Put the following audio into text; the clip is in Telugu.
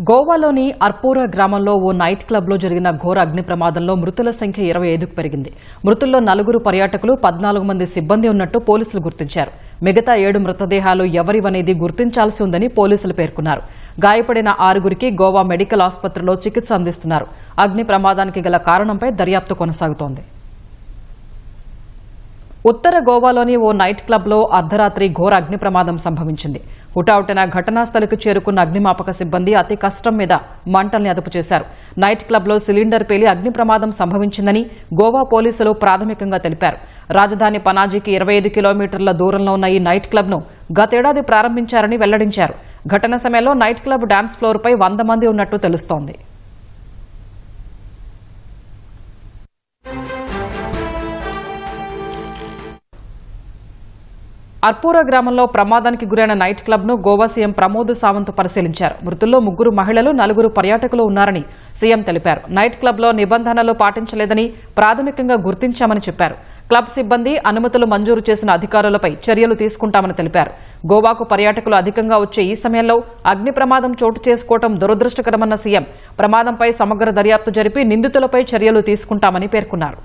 గోవాలోని అర్పూరా గ్రామంలో ఓ నైట్ క్లబ్లో జరిగిన ఘోర అగ్ని ప్రమాదంలో మృతుల సంఖ్య ఇరవై ఐదుకు పెరిగింది. మృతుల్లో నలుగురు పర్యాటకులు పద్నాలుగు మంది సిబ్బంది ఉన్నట్టు పోలీసులు గుర్తించారు. మిగతా ఏడు మృతదేహాలు ఎవరివనేది గుర్తించాల్సి ఉందని పోలీసులు పేర్కొన్నారు. గాయపడిన ఆరుగురికి గోవా మెడికల్ ఆసుపత్రిలో చికిత్స అందిస్తున్నారు. అగ్ని ప్రమాదానికి గల కారణంపై దర్యాప్తు కొనసాగుతోంది. ఉత్తర గోవాలోని ఓ నైట్ క్లబ్లో అర్ధరాత్రి ఘోర అగ్ని ప్రమాదం సంభవించింది. హుటాహుటిన ఘటనా స్థలికి చేరుకున్న అగ్నిమాపక సిబ్బంది అతి కష్టం మీద మంటల్ని అదుపు చేశారు. నైట్ క్లబ్లో సిలిండర్ పేలి అగ్ని ప్రమాదం సంభవించిందని గోవా పోలీసులు ప్రాథమికంగా తెలిపారు. రాజధాని పనాజీకి ఇరవై ఐదు కిలోమీటర్ల దూరంలో ఉన్న ఈ నైట్ క్లబ్ను గతేడాది ప్రారంభించారని వెల్లడించారు. ఘటన సమయంలో నైట్ క్లబ్ డాన్స్ ఫ్లోర్పై వంద మంది ఉన్నట్టు తెలుస్తోంది. అర్పూరా గ్రామంలో ప్రమాదానికి గురైన నైట్ క్లబ్ను గోవా సీఎం ప్రమోద్ సావంత్ పరిశీలించారు. మృతుల్లో ముగ్గురు మహిళలు నలుగురు పర్యాటకులు ఉన్నారని సీఎం తెలిపారు. నైట్ క్లబ్లో నిబంధనలు పాటించలేదని ప్రాథమికంగా గుర్తించామని చెప్పారు. క్లబ్ సిబ్బంది అనుమతులు మంజూరు చేసిన అధికారులపై చర్యలు తీసుకుంటామని తెలిపారు. గోవాకు పర్యాటకులు అధికంగా వచ్చే ఈ సమయంలో అగ్ని ప్రమాదం చోటు చేసుకోవడం దురదృష్టకరమన్న సీఎం ప్రమాదంపై సమగ్ర దర్యాప్తు జరిపి నిందితులపై చర్యలు తీసుకుంటామని పేర్కొన్నారు.